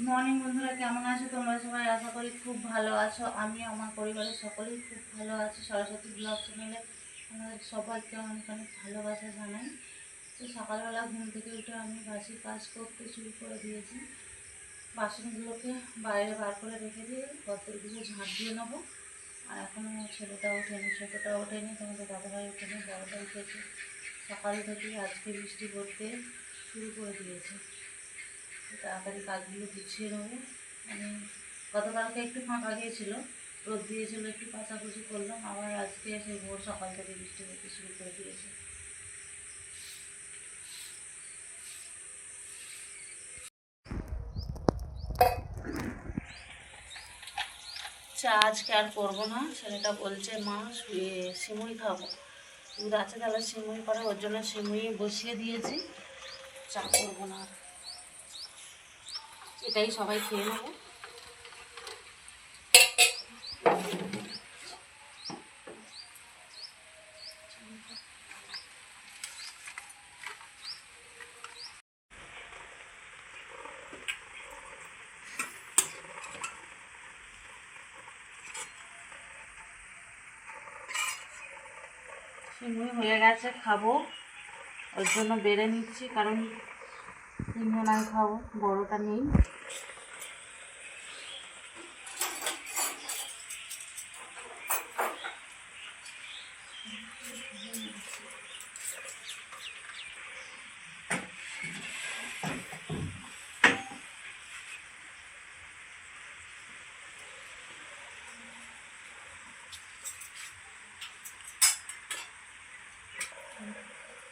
Good morning বন্ধুরা। কেমন আছো? তোমরা সবাই আশা করি খুব ভালো আছো। আমি আমার পরিবারের সকলেই খুব ভালো আছি। সরস্বতী ব্লগ চ্যানেলে আমাদের সবাইকে অনেক অনেক ভালোবাসা জানাই। তো সকালবেলা ঘুম থেকে উঠে আমি বাসি কাজ করতে শুরু করে দিয়েছি। বাসনগুলোকে বাইরে বার করে রেখে দিয়ে গর্তেরগুলো ঝাঁট দিয়ে নেব। আর এখনও ছেলেটা ওঠেনি ছোটোটা ওঠেনি। তোমাদের দাদাভাই ওঠেনি বড়টা উঠেছে। সকাল থেকেই আজকে বৃষ্টি পড়তে শুরু করে দিয়েছে। তাড়াতাড়ি কাজগুলো গুছিয়ে নেব। মানে গতকালকে একটু ফাঁকা গিয়েছিল, রোদ দিয়েছিল, একটু কাচাকুচি করলাম, আবার আজকে সেই ভোর সকাল থেকে বৃষ্টি পড়তে শুরু করে দিয়েছে। চা আজকে আর করব না, ছেলেটা বলছে, মা, শুয়ে সিমুই খাব। দুধ আছে তাহলে সিমুই করে, ওর জন্য সিমুই বসিয়ে দিয়েছি। চা করব না আর। এটাই সবাই খেয়ে নেব। হয়ে গেছে খাব। ওর জন্য বেড়ে নিচ্ছি কারণ তিনজনাই খাব বড়টা নেই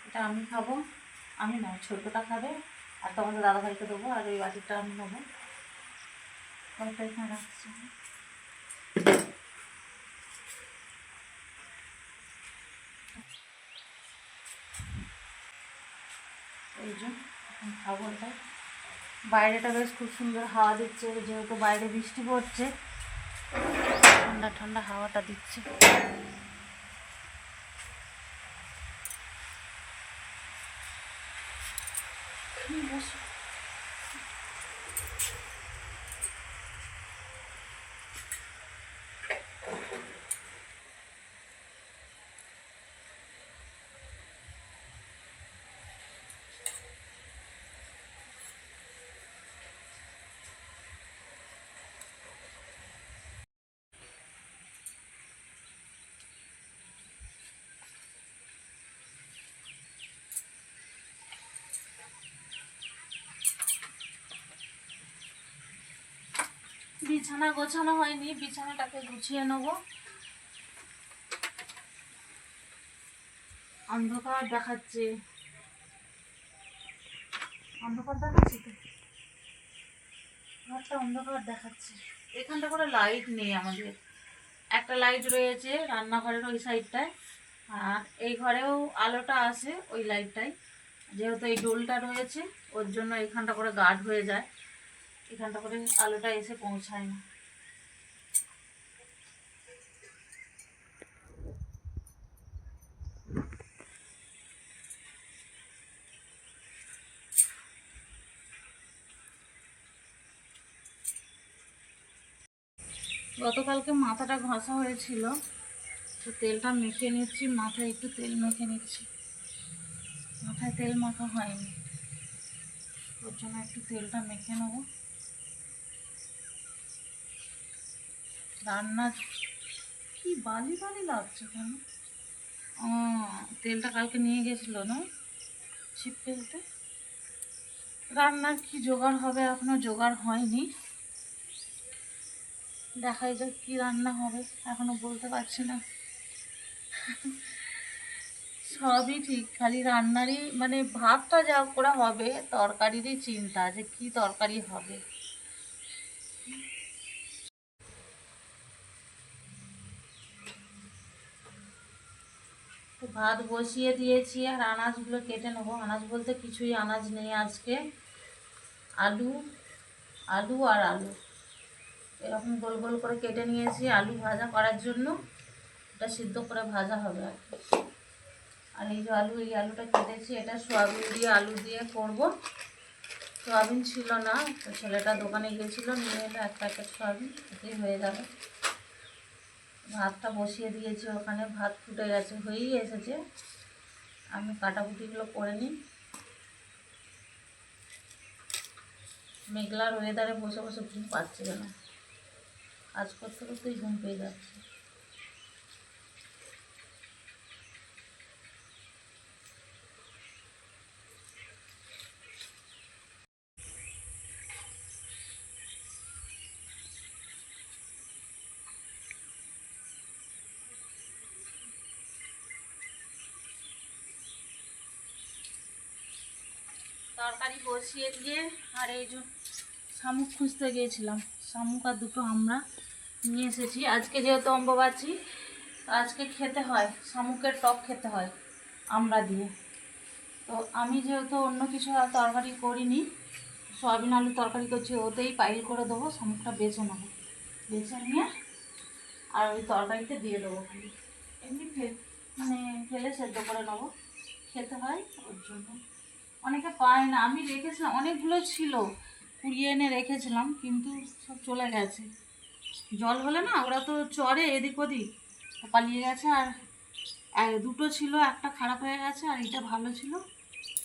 এটা আমি খাব আমি না ছোটোটা খাবে। আর তোমাদের দাদাভাইকে দেবো, আর ওই বাটিটা আমি নেব। রাখছি। এই বাইরেটা বেশ খুব সুন্দর হাওয়া দিচ্ছে, যেহেতু বাইরে বৃষ্টি পড়ছে। ঠান্ডা ঠান্ডা হাওয়াটা দিচ্ছে। বসো বিছানা গোছানো হয়নি, বিছানাটাকে গুছিয়ে নেব। অন্ধকার দেখাচ্ছে। অন্ধকার দেখাচ্ছে তো? ঘরটা অন্ধকার দেখাচ্ছে। এখানটা করে লাইট নেই আমাদের। একটা লাইট রয়েছে রান্নাঘরের ওই সাইডটায় আর এই ঘরেও আলোটা আসে ওই লাইটটাই যেহেতু এই ডোলটা রয়েছে, ওর জন্য এখানটা করে গার্ড হয়ে যায়। এখানটা করে আলোটা এসে পৌঁছায় না। গতকালকে মাথাটা ঘষা হয়েছিল, তো তেলটা মেখে নিচ্ছি, মাথায় একটু তেল মেখে নিচ্ছি। মাথায় তেল মাখা হয়নি, ওর জন্য একটু তেলটা মেখে নেব। রান্না কি বালি বালি লাগছে কেন? ও, তেলটা কালকে নিয়ে গেছিল না? ছিপ ফেলতে? রান্নার কি জোগাড় হবে? এখনও জোগাড় হয়নি। দেখাই যাক কি রান্না হবে। এখনও বলতে পারছি না। সবই ঠিক, খালি রান্নারই মানে ভাতটা যা করে হবে, তরকারিরই চিন্তা যে কি তরকারি হবে। ভাত বসিয়ে দিয়েছি আর আনাজগুলো কেটে নেব। আনাজ বলতে কিছুই আনাজ নেই আজকে। আলু আলু আর আলু। এরকম গোল গোল করে কেটে নিয়েছি আলু ভাজা করার জন্য। এটা সিদ্ধ করে ভাজা হবে আর কি। আর এই যে আলু, এই আলুটা কেটেছি। এটা সোয়াবিন দিয়ে আলু দিয়ে করব। সোয়াবিন ছিল না, তো ছেলেটা দোকানে গিয়েছিল, নিয়ে এলো এক প্যাকেট সোয়াবিন, এতেই হয়ে যাবে ভাতটা বসিয়ে দিয়েছি, ওখানে ভাত ফুটে গেছে, হয়েই এসেছে। আমি কাটাকুটিগুলো করে নিই। মেঘলার ওয়েদারে বসে বসে ঘুম পাচ্ছে কেন? কাজ করতে করতেই ঘুম পেয়ে যাচ্ছে। তরকারি বসিয়ে দিয়ে আর এই যে শামুক খুঁজতে গিয়েছিলাম। শামুক আর দুটো আমরা নিয়ে এসেছি। আজকে যেহেতু অম্বুবাচী আজকে খেতে হয়। শামুকের টক খেতে হয় আমরা দিয়ে। তো আমি যেহেতু অন্য কিছু আর তরকারি করিনি, সয়াবিন আলু তরকারি করছি, ওতেই পাইল করে দেবো, শামুকটা বেছে নেব। বেছে নিয়ে আর ওই তরকারিতে দিয়ে দেবো। এমনি মানে ফেলে সেদ্ধ করে নেব। খেতে হয় ওর জন্য। অনেকে পায় না। আমি রেখেছিলাম, অনেকগুলো ছিল। কুড়িয়ে এনে রেখেছিলাম, কিন্তু সব চলে গেছে। জল হলে না, ওরা তো চড়ে এদিক ওদিক। পালিয়ে গেছে আর দুটো ছিল, একটা খারাপ হয়ে গেছে আর এটা ভালো ছিল।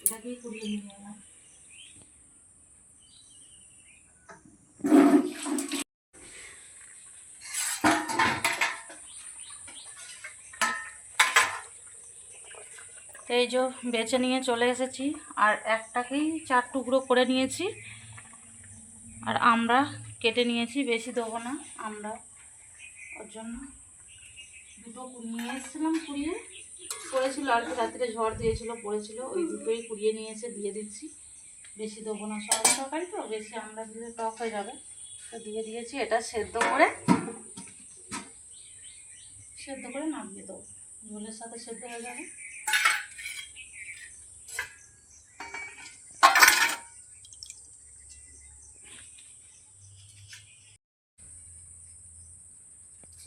এটাকেই কুড়িয়ে নিয়ে এলাম। এই যে বেছে নিয়ে চলে এসেছি, আর একটাকেই চার টুকরো করে নিয়েছি। আর আমরা কেটে নিয়েছি, বেশি দেবো না, আমরা ওর জন্য দুটো নিয়ে এসেছিলাম কুড়িয়ে। পড়েছিল আর কি রাত্রে ঝড় দিয়েছিল, পড়েছিল, ওই দুটোই কুড়িয়ে নিয়ে এসে দিয়ে দিচ্ছি। বেশি দেবো না সব তরকারি তো, বেশি আমরা দিলে টক হয়ে যাবে। তো দিয়ে দিয়েছি, এটা সেদ্ধ করে সেদ্ধ করে নামিয়ে দেবো। ঝোলের সাথে সেদ্ধ হয়ে যাবে।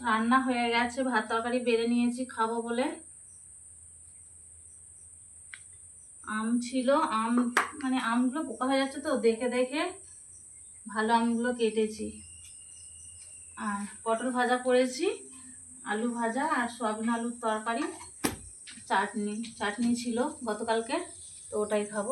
রান্না হয়ে গেছে, ভাত তরকারি বেড়ে নিয়েছি, খাব বলে। আম ছিল, আম মানে আমগুলো পোকা হয়ে যাচ্ছে তো, দেখে দেখে ভালো আমগুলো কেটেছি। আর পটল ভাজা করেছি, আলু ভাজা আর সয়াবিন আলুর তরকারি, চাটনি চাটনি ছিল গতকালকে, তো ওটাই খাব।